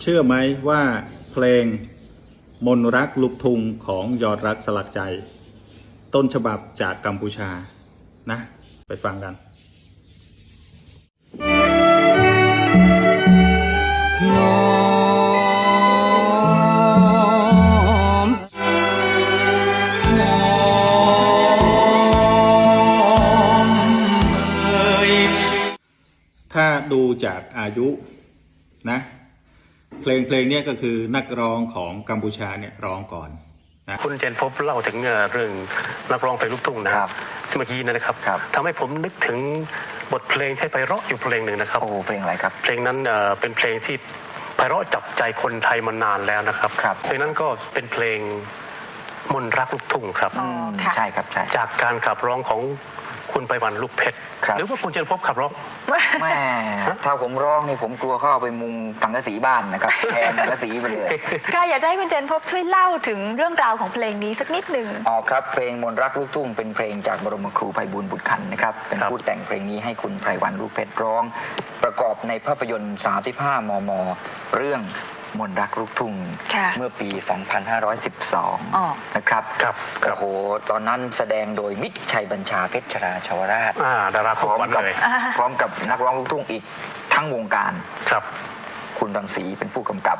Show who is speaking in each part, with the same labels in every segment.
Speaker 1: เชื่อไหมว่าเพลงมนรักลูกทุงของยอดรักสลักใจ ต้นฉบับจากกัมพูชานะ ไปฟังกัน
Speaker 2: น้อมน้อมเอ่ย
Speaker 1: ถ้าดูจากอายุนะ เพลงเพลงเนี้ยก็คือนักร้องของกัมพูชาเนี่ยร้องก่อนนะ
Speaker 3: คุณเจนพบเล่าถึงเอ่อเรื่องนักร้องเพลงลูกทุ่งนะครับที่เมื่อกี้นะครับ
Speaker 4: ครับ
Speaker 3: ทำให้ผมนึกถึงบทเพลงที่ไพเราะอยู่เพลงหนึ่งนะครับ
Speaker 4: โอ้เพลงอะไรครับ
Speaker 3: เพลงนั้นเอ่อเป็นเพลงที่ไพเราะจับใจคนไทยมานานแล้วนะครับ
Speaker 4: ครับ
Speaker 3: เพลงนั้นก็เป็นเพลงมนต์รักลูกทุ่งครับ
Speaker 5: อ๋อ
Speaker 4: ม
Speaker 5: ค่ะ
Speaker 4: ใช่ครับใช่
Speaker 3: จากการขับร้องของ คุณไปวันลูกเพชร
Speaker 4: ครับ
Speaker 3: หรือว่าคุณเจนพบขับร้อง
Speaker 4: แม่ถ้าผมร้องนี่ผมกลัวเข้าเอาไปมุงสังกะสีบ้านนะครับ แทนสังกะสีไปเลย
Speaker 5: ค่ะอยากจะให้คุณเจนพบช่วยเล่าถึงเรื่องราวของเพลงนี้สักนิดหนึ่ง
Speaker 4: อ๋อครับเพลงมนต์รักลูกทุ่งเป็นเพลงจากบรมครูไพบูลย์บุตรขันธ์นะครับเป็น
Speaker 3: ครับ
Speaker 4: ผู้แต่งเพลงนี้ให้คุณไพรวันลูกเพชรร้อง ประกอบในภาพยนตร์ 35 มม เรื่อง มนต์รักลูกทุ่ง
Speaker 5: ค่ะ
Speaker 4: เมื่อปี
Speaker 5: อ๋อ
Speaker 4: 2512 นะครับ
Speaker 3: ครับครับ
Speaker 4: โอ้โหตอนนั้นแสดงโดยมิตรชัยบัญชาเพชรชราชวราช
Speaker 3: อ่าดารา
Speaker 4: พ
Speaker 3: คู่
Speaker 4: ร้อม
Speaker 3: ขวัญ
Speaker 4: กับ
Speaker 3: เลย
Speaker 4: พร้อมกับนักร้องลูกทุ่งอีกทั้งวงการ
Speaker 3: ครับ
Speaker 4: คุณรังสีเป็นผู้กำกับ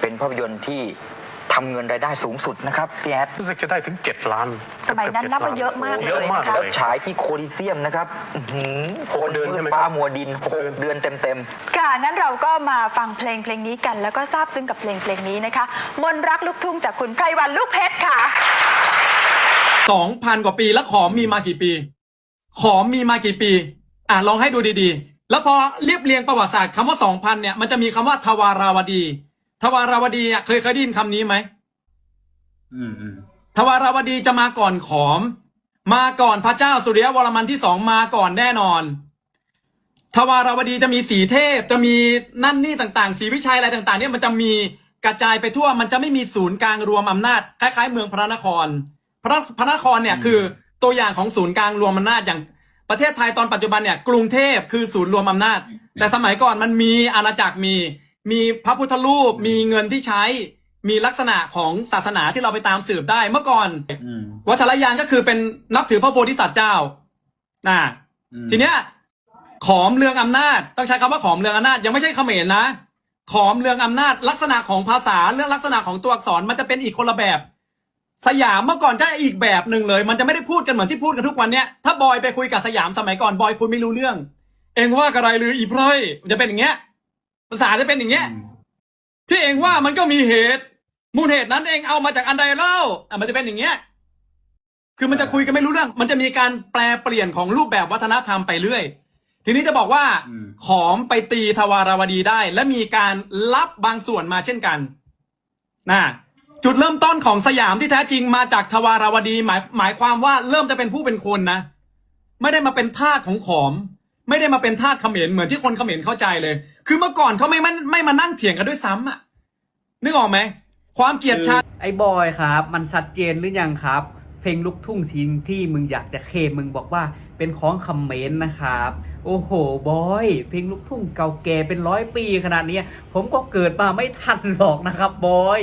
Speaker 4: เป็นภาพยนตร์ที่ ทำเงินรายได้สูงสุดนะครับพี่แอด
Speaker 3: รู้สึกจะได้ถึงเจ็ดล้าน
Speaker 5: สมัยนั้นนับว่าเยอะมากเลย
Speaker 3: เยอะมาก
Speaker 5: นะคะ
Speaker 3: เล
Speaker 4: แล้ว
Speaker 3: ย
Speaker 4: ฉายที่โคลิเซียมนะครับอื้อหือ
Speaker 3: หกเดือนใช่ไหมครับ
Speaker 4: ฟ้ามัวดินหกเดือนเต็ม
Speaker 5: ค่ะ งั้นเราก็มาฟังเพลงเพลงนี้กัน แล้วก็ทราบซึ้งกับเพลงเพลงนี้นะคะ มนต์รักลูกทุ่งจากคุณไพรวันลูกเพชรค่ะ
Speaker 6: สองพันกว่าปีแล้วขอมมีมากี่ปี ขอมมีมากี่ปี อะลองให้ดูดีๆ แล้วพอเรียบเรียงประวัติศาสตร์คำว่าสองพันเนี่ยมันจะมีคำว่าทวาราวดี ทวาราวดีอะเคยเคยได้ยินคำนี้ไหม
Speaker 1: อืมอืม
Speaker 6: ทวาราวดีจะมาก่อนขอม มาก่อนพระเจ้าสุริยวรมันที่สองมาก่อนแน่นอน ทวาราวดีจะมีสีเทพจะมีนั่นนี่ต่างๆ สีวิชัยอะไรต่าง ๆ เนี่ยมันจะมีกระจายไปทั่วมันจะไม่มีศูนย์กลางรวมอำนาจคล้าย ๆ เมืองพระนคร พระพระนครเนี่ยคือตัวอย่างของศูนย์กลางรวมอำนาจอย่างประเทศไทยตอนปัจจุบันเนี่ยกรุงเทพคือศูนย์รวมอำนาจ แต่สมัยก่อนมันมีอาณาจักรมี มีพระพุทธรูป มีเงินที่ใช้ มีลักษณะของศาสนาที่เราไปตามสืบได้เมื่อก่อน
Speaker 1: อืม
Speaker 6: วัชรยานก็คือเป็นนับถือพระโพธิสัตว์เจ้านะ
Speaker 1: อืม
Speaker 6: ทีเนี้ยขอมเรืองอำนาจ ต้องใช้คำว่าขอมเรืองอำนาจยังไม่ใช่เขมรนะ ขอมเรืองอำนาจ ลักษณะของภาษาเรื่องลักษณะของตัวอักษรมันจะเป็นอีกคนละแบบ สยามเมื่อก่อนจะอีกแบบหนึ่งเลย มันจะไม่ได้พูดกันเหมือนที่พูดกันทุกวันเนี้ยถ้าบอยไปคุยกับสยามสมัยก่อนบอยคุยไม่รู้เรื่อง เองว่าอะไรหรืออีเพลยมันจะเป็นอย่างเงี้ย ภาษาจะเป็นอย่างเงี้ย ที่เองว่ามันก็มีเหตุ มูลเหตุนั้นเองเอามาจากอันใดเล่าอะมันจะเป็นอย่างเงี้ย คือมันจะคุยกันไม่รู้เรื่อง มันจะมีการแปลเปลี่ยนของรูปแบบวัฒนธรรมไปเรื่อย ทีนี้จะบอกว่า
Speaker 1: อืม
Speaker 6: ขอมไปตีทวาราวดีได้ และมีการรับบางส่วนมาเช่นกันนะจุดเริ่มต้นของสยามที่แท้จริงมาจากทวาราวดีหมายหมายความว่าเริ่มจะเป็นผู้เป็นคนนะ ไม่ได้มาเป็นทาสของขอม ไม่ได้มาเป็นทาสเขมรเหมือนที่คนเขมรเข้าใจเลย คือเมื่อก่อนเขาไม่ไม่ไม่มานั่งเถียงกันด้วยซ้ำอะนึกออกไหมความเกลียดชัง
Speaker 7: ไอ้บอยครับ มันชัดเจนหรือยังครับ เพลงลูกทุ่งสิ่งที่มึงอยากจะเคลมมึงบอกว่าเป็นของคำเขมนนะครับ โอ้โหบอย เพลงลูกทุ่งเก่าแก่เป็นร้อยปีขนาดเนี้ยผมก็เกิดมาไม่ทันหรอกนะครับบอย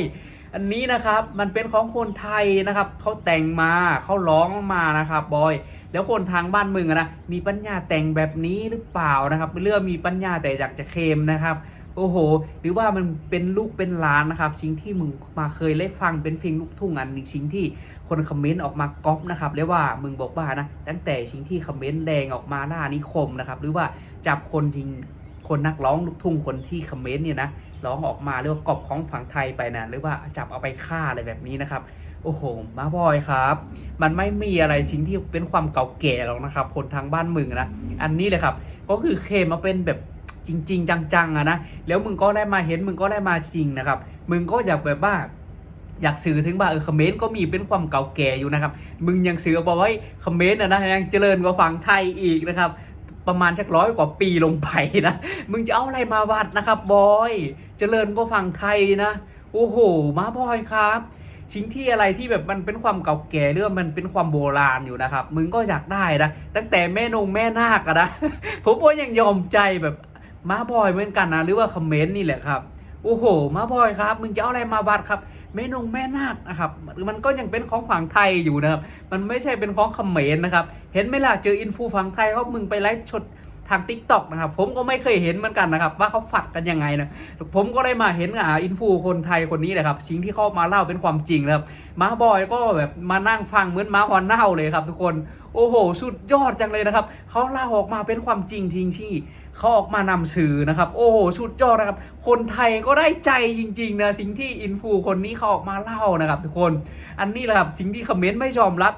Speaker 7: อันนี้นะครับมันเป็นของคนไทยนะครับเขาแต่งมาเขาร้องมานะครับบอยแล้วคนทางบ้านมึงอะนะมีปัญญาแต่งแบบนี้หรือเปล่านะครับเรื่องมีปัญญาแต่อยากจะเคมนะครับโอ้โห หรือว่ามันเป็นลูกเป็นหลานนะครับสิ่งที่มึงมาเคยได้ฟังเป็นเพลงลูกทุ่งอันหนึ่งสิ่งที่คนคอมเมนต์ออกมาก๊อปนะครับเรียกว่ามึงบอกว่านะตั้งแต่สิ่งที่คอมเมนต์แรงออกมาหน้านิคมนะครับหรือว่าจับคนจริง คนนักร้องลูกทุ่งคนที่คอมเมนต์เนี่ยนะร้องออกมาเรียกว่ากอบของฝั่งไทยไปนะหรือว่าจับเอาไปฆ่าอะไรแบบนี้นะครับโอ้โหมาบอยครับ มันไม่มีอะไรชิ้นที่เป็นความเก่าแก่หรอกนะครับ คนทางบ้านมึงนะอันนี้เลยครับก็คือเคมาเป็นแบบจริง ๆ จังๆอะนะแล้วมึงก็ได้มาเห็นมึงก็ได้มาจริงนะครับมึงก็อยากแบบว่าอยากสื่อถึงว่าเออคอมเมนต์ก็มีเป็นความเก่าแก่อยู่นะครับ มึงยังสื่อบอกว่าคอมเมนต์อะนะยังเจริญกว่าฝั่งไทยอีกนะครับ ประมาณสักร้อยกว่าปีลงไปนะ มึงจะเอาอะไรมาวัดนะครับบอยจเจริญกว่าฝั่งไทยนะ โอ้โห มาบอยครับชิ้นที่อะไรที่แบบมันเป็นความเก่าแก่หรือว่ามันเป็นความโบราณอยู่นะครับ มึงก็อยากได้นะ ตั้งแต่แม่นงแม่นาคอะนะ ผมก็ยังยอมใจแบบมาบอยเหมือนกันนะ หรือว่าคอมเมนต์นี่แหละครับ โอ้โห มาบอยครับ มึงจะเอาอะไรมาบัดครับ แม่นงแม่นาคนะครับมันก็ยังเป็นของฝั่งไทยอยู่นะครับ มันไม่ใช่เป็นของเขมรนะครับ เห็นไหมล่ะเจออินฟูฝั่งไทยเขามึงไปไลฟ์ชดทางทิกตอกนะครับ ผมก็ไม่เคยเห็นเหมือนกันนะครับ ว่าเขาฝัดกันยังไงนะผมก็ได้มาเห็นอ่าอินฟูคนไทยคนนี้แหละครับสิ่งที่เขามาเล่าเป็นความจริงนะครับมาบอยก็แบบมานั่งฟังเหมือนมาฮอนเน่าเลยครับทุกคน โอ้โห สุดยอดจังเลยนะครับเขาเล่าออกมาเป็นความจริงทิ้งที่เขาออกมานำสื่อนะครับ โอ้โห สุดยอดนะครับ คนไทยก็ได้ใจจริงๆนะสิ่งที่อินฟูคนนี้เขาออกมาเล่านะครับ ทุกคนอันนี้แหละครับสิ่งที่คอมเมนต์ไม่ยอมรับ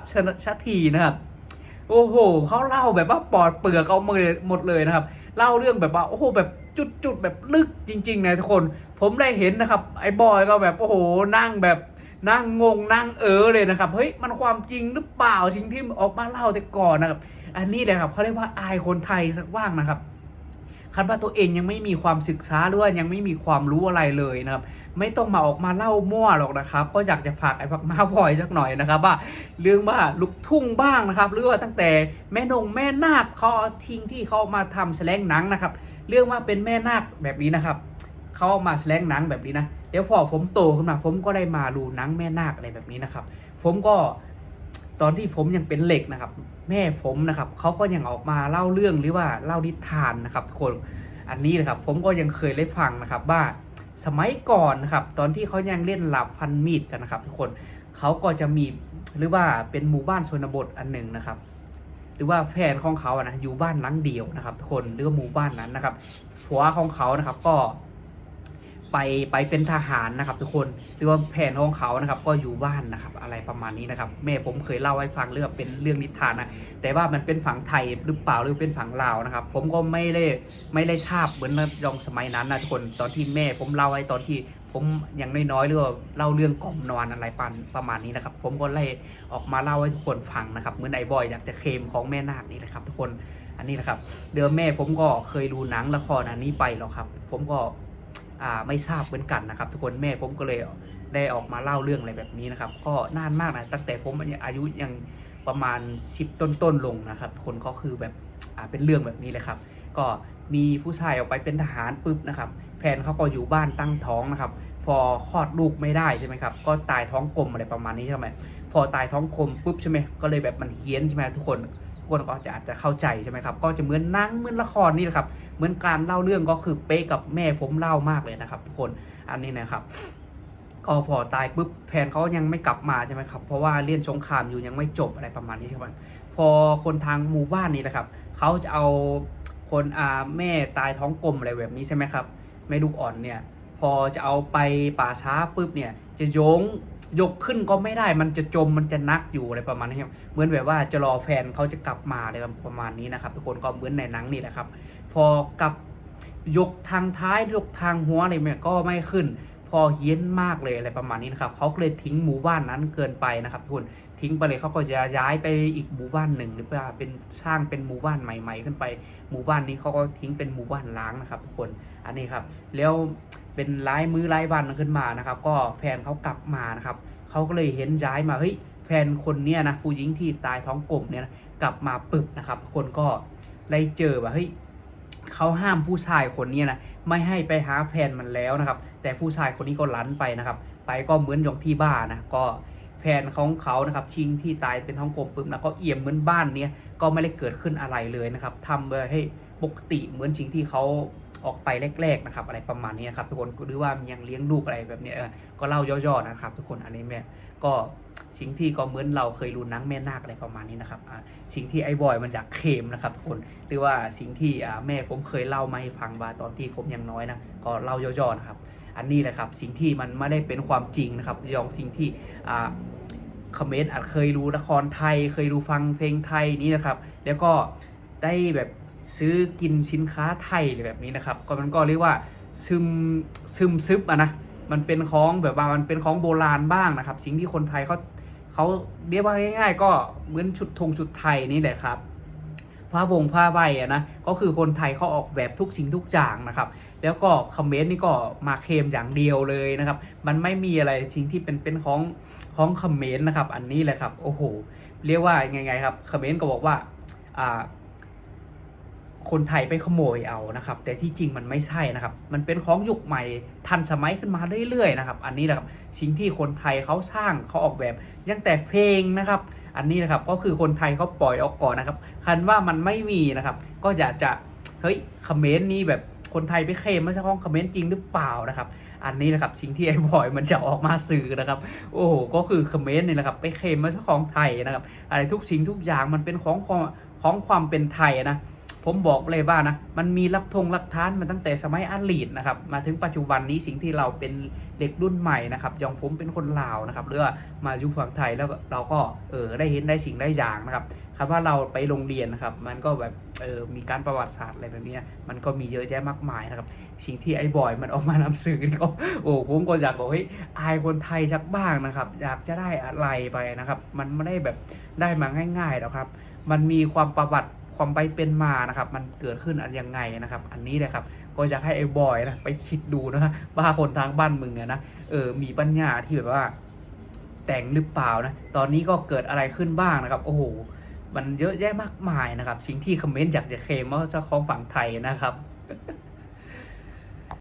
Speaker 7: ชัดทีนะครับโอ้โหเขาเล่าแบบว่าปอดเปลือกเอามือหมดเลยนะครับ เล่าเรื่องแบบว่าโอ้โหแบบจุดๆแบบลึกจริงๆนะทุกคน ผมได้เห็นนะครับ ไอ้บอยก็แบบโอ้โหนั่งแบบ นั่งงงนั่งเออเลยนะครับ เฮ้ยมันความจริงหรือเปล่าสิ่งที่ออกมาเล่าแต่ก่อนนะครับ อันนี้เลยครับเขาเรียกว่าอายคนไทยสักว่างนะครับคันว่าตัวเองยังไม่มีความศึกษาหรือว่ายังไม่มีความรู้อะไรเลยนะครับ ไม่ต้องมาออกมาเล่ามั่วหรอกนะครับ ก็อยากจะฝากไอ้พักมาพลอยสักหน่อยนะครับว่าเรื่องว่าลูกทุ่งบ้างนะครับหรือว่าตั้งแต่แม่นงแม่นาคเขาเอาทิ้งที่เขามาทำแสลงหนังนะครับ เรื่องว่าเป็นแม่นาคแบบนี้นะครับ เขาเอามาแสลงหนังแบบนี้นะเดี๋ยวพอผมโตขึ้นมาผมก็ได้มาดูหนังแม่นาคอะไรแบบนี้นะครับ ผมก็ตอนที่ผมยังเป็นเหล็กนะครับ แม่ผมนะครับเขาก็ยังออกมาเล่าเรื่องหรือว่าเล่านิทานนะครับทุกคนอันนี้นะครับ ผมก็ยังเคยได้ฟังนะครับว่าสมัยก่อนนะครับตอนที่เขายังเล่นหลับฟันมีดกันนะครับ ทุกคนเขาก็จะมีหรือว่าเป็นหมู่บ้านชนบทอันหนึ่งนะครับ หรือว่าแฟนของเขาอะนะอยู่บ้านหลังเดียวนะครับ ทุกคนหรือว่าหมู่บ้านนั้นนะครับผัวของเขานะครับก็ ไปไปเป็นทหารนะครับ ทุกคนหรือว่าแผนของเขานะครับ ก็อยู่บ้านนะครับ อะไรประมาณนี้นะครับ แม่ผมเคยเล่าให้ฟังเรื่องเป็นเรื่องนิทานนะแต่ว่ามันเป็นฝั่งไทยหรือเปล่าหรือเป็นฝั่งลาวนะครับ ผมก็ไม่ได้ไม่ได้ทราบเหมือนยองสมัยนั้นนะทุกคนตอนที่แม่ผมเล่าให้ตอนที่ผมยังน้อยๆหรือว่าเล่าเรื่องกล่อมนอนอะไรปันประมาณนี้นะครับ ผมก็ไล่ออกมาเล่าให้ทุกคนฟังนะครับเหมือนไอ้บอยอยากจะเคลมของแม่นาคนี่แหละครับ ทุกคนอันนี้แหละครับ เดิมแม่ผมก็เคยดูหนังละครอันนี้ไปหรอกครับ ผมก็ ไม่ทราบเหมือนกันนะครับ ทุกคนแม่ผมก็เลยได้ออกมาเล่าเรื่องอะไรแบบนี้นะครับ ก็นานมากนะตั้งแต่ผมอายุยังประมาณ 10 ต้นๆลงนะครับ คนก็คือแบบเป็นเรื่องแบบนี้เลยครับ ก็มีผู้ชายออกไปเป็นทหารปุ๊บนะครับแฟนเขาก็อยู่บ้านตั้งท้องนะครับ พอคลอดลูกไม่ได้ใช่ไหมครับ ก็ตายท้องกลมอะไรประมาณนี้ใช่ไหมพอตายท้องกลมปุ๊บใช่ไหมก็เลยแบบมันเฮี้ยนใช่ไหมทุกคน คนก็จะอาจจะเข้าใจใช่ไหมครับ ก็จะเหมือนนังเหมือนละครนี่แหละครับ เหมือนการเล่าเรื่องก็คือเป๊ะกับแม่ผมเล่ามากเลยนะครับ ทุกคนอันนี้นะครับก็พอตายปุ๊บแฟนเขายังไม่กลับมาใช่ไหมครับเพราะว่าเลี่ยนสงครามอยู่ยังไม่จบอะไรประมาณนี้ใช่ไหมพอคนทางหมู่บ้านนี้นะครับเขาจะเอาคนอาแม่ตายท้องกลมอะไรแบบนี้ใช่ไหมครับแม่ลูกอ่อนเนี่ยพอจะเอาไปป่าช้าปุ๊บเนี่ยจะโยง ยกขึ้นก็ไม่ได้มันจะจมมันจะนักอยู่อะไรประมาณนี้ครับเหมือนแบบว่าจะรอแฟนเขาจะกลับมาอะไรประมาณนี้นะครับทุกคนก็เหมือนในหนังนี่แหละครับ พอกลับยกทางท้ายยกทางหัวอะไรเนี่ยก็ไม่ขึ้น พอเฮี้ยนมากเลยอะไรประมาณนี้นะครับเขาเลยทิ้งหมู่บ้านนั้นเกินไปนะครับทุกคนทิ้งไปเลยเขาก็จะย้ายไปอีกหมู่บ้านหนึ่ง หรือว่าเป็นสร้างเป็นหมู่บ้านใหม่ ๆ ขึ้นไป หมู่บ้านนี้เขาก็ทิ้งเป็นหมู่บ้านล้างนะครับทุกคนอันนี้ครับแล้ว เป็นรายมือรายวันขึ้นมานะครับ ก็แฟนเขากลับมานะครับเขาก็เลยเห็นย้ายมาเฮ้ยแฟนคนเนี้ยนะผู้หญิงที่ตายท้องกลมเนี่ยนะกลับมาปึบนะครับ คนก็ได้เจอว่าเฮ้ยเขาห้ามผู้ชายคนนี้นะไม่ให้ไปหาแฟนมันแล้วนะครับ แต่ผู้ชายคนนี้ก็ลั้นไปนะครับ ไปก็เหมือนอย่างที่บ้านนะก็แฟนของเขานะครับชิงที่ตายเป็นท้องกลมปุ๊บนะก็เอี่ยมเหมือนบ้านเนี้ยก็ไม่ได้เกิดขึ้นอะไรเลยนะครับทำไปให้ปกติเหมือนชิงที่เขา ออกไปแรกๆนะครับ อะไรประมาณนี้นะครับ ทุกคนหรือว่ายังเลี้ยงลูกอะไรแบบนี้ก็เล่าย่อๆนะครับ ทุกคนอันนี้แม่ก็สิ่งที่ก็เหมือนเราเคยรู้นังแม่นาคอะไรประมาณนี้นะครับอ่าสิ่งที่ไอ้บอยมันอยากเคมนะครับทุกคนหรือว่าสิ่งที่อ่าแม่ผมเคยเล่ามาให้ฟังว่าตอนที่ผมยังน้อยนะก็เล่าย่อๆนะครับ อันนี้แหละครับสิ่งที่มันไม่ได้เป็นความจริงนะครับยองสิ่งที่อ่าคอมเมนต์อาจเคยดูละครไทย เคยดูฟังเพลงไทยนี้นะครับ แล้วก็ได้แบบ ซื้อกินสินค้าไทยอะไรแบบนี้นะครับ ก็มันก็เรียกว่าซึมซึมซึบอะนะมันเป็นของแบบว่ามันเป็นของโบราณบ้างนะครับ สิ่งที่คนไทยเขาเขาเรียกว่าง่าย ๆ ก็เหมือนชุดธงชุดไทยนี่แหละครับผ้าวงผ้าใบอะนะก็คือคนไทยเขาออกแบบทุกสิ่งทุกอย่างนะครับ แล้วก็คอมเมนต์นี่ก็มาเคลมอย่างเดียวเลยนะครับ มันไม่มีอะไรสิ่งที่เป็นเป็นของของคอมเมนต์นะครับ อันนี้แหละครับ โอ้โห เรียกว่าไงไงครับคอมเมนต์ก็บอกว่าอ่า คนไทยไปขโมยเอานะครับ แต่ที่จริงมันไม่ใช่นะครับ มันเป็นของยุคใหม่ทันสมัยขึ้นมาเรื่อยๆนะครับ อันนี้นะครับสิ่งที่คนไทยเขาสร้างเขาออกแบบยังแต่เพลงนะครับ อันนี้นะครับก็คือคนไทยเขาปล่อยออกก่อนนะครับ คันว่ามันไม่มีนะครับ ก็อยากจะเฮ้ยคอมเมนต์นี่แบบคนไทยไปเคลมไม่ใช่ของคอมเมนต์จริงหรือเปล่านะครับ อันนี้นะครับสิ่งที่ไอ้บอยมันจะออกมาสื่อนะครับ โอ้โหก็คือคอมเมนต์นี่แหละครับไปเคลมมาเจ้าของไทยนะครับ อะไรทุกสิ่งทุกอย่างมันเป็นของของความเป็นไทยนะ ผมบอกเลยว่านะ มันมีลักทงลักฐานมาตั้งแต่สมัยอดีตนะครับ มาถึงปัจจุบันนี้สิ่งที่เราเป็นเด็กรุ่นใหม่นะครับย่างผมเป็นคนลาวนะครับหรือว่ามาอยู่ฝั่งไทยแล้วเราก็เออได้เห็นได้สิ่งได้อย่างนะครับคำว่าเราไปโรงเรียนนะครับ มันก็แบบเออมีการประวัติศาสตร์อะไรแบบนี้มันก็มีเยอะแยะมากมายนะครับ สิ่งที่ไอ้บอยมันออกมานำสื่อนี่ก็โอ้ผมก็อยากบอกเฮ้ยอายคนไทยสักบ้างนะครับ อยากจะได้อะไรไปนะครับ มันไม่ได้แบบได้มาง่ายๆหรอกครับ มันมีความประวัติ ความไปเป็นมานะครับ มันเกิดขึ้นอันยังไงนะครับ อันนี้เลยครับ ก็อยากให้ไอ้บอยนะไปคิดดูนะครับว่าคนทางบ้านมึงนะเออมีปัญญาที่แบบว่า แต่งหรือเปล่านะ ตอนนี้ก็เกิดอะไรขึ้นบ้างนะครับ โอ้โหมันเยอะแยะมากมายนะครับ สิ่งที่คอมเมนต์อยากจะเคลมว่าเจ้าของฝั่งไทยนะครับ